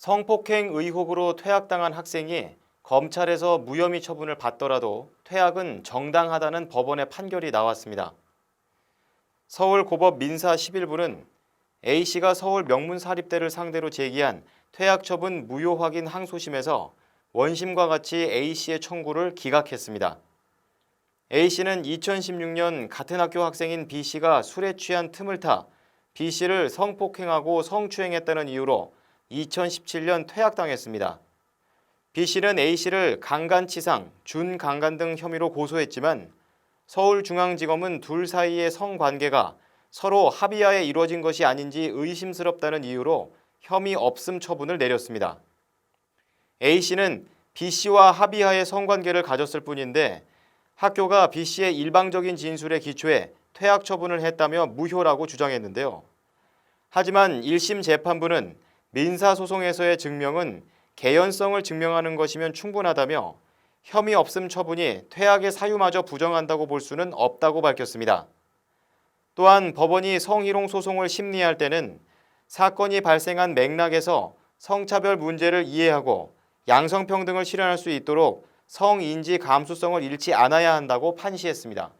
성폭행 의혹으로 퇴학당한 학생이 검찰에서 무혐의 처분을 받더라도 퇴학은 정당하다는 법원의 판결이 나왔습니다. 서울고법 민사 11부는 A씨가 서울 명문사립대를 상대로 제기한 퇴학 처분 무효 확인 항소심에서 원심과 같이 A씨의 청구를 기각했습니다. A씨는 2016년 같은 학교 학생인 B씨가 술에 취한 틈을 타 B씨를 성폭행하고 성추행했다는 이유로 2017년 퇴학당했습니다. B씨는 A씨를 강간치상, 준강간 등 혐의로 고소했지만 서울중앙지검은 둘 사이의 성관계가 서로 합의하에 이루어진 것이 아닌지 의심스럽다는 이유로 혐의 없음 처분을 내렸습니다. A씨는 B씨와 합의하에 성관계를 가졌을 뿐인데 학교가 B씨의 일방적인 진술에 기초해 퇴학 처분을 했다며 무효라고 주장했는데요. 하지만 1심 재판부는 민사소송에서의 증명은 개연성을 증명하는 것이면 충분하다며 혐의 없음 처분이 퇴학의 사유마저 부정한다고 볼 수는 없다고 밝혔습니다. 또한 법원이 성희롱 소송을 심리할 때는 사건이 발생한 맥락에서 성차별 문제를 이해하고 양성평등을 실현할 수 있도록 성인지 감수성을 잃지 않아야 한다고 판시했습니다.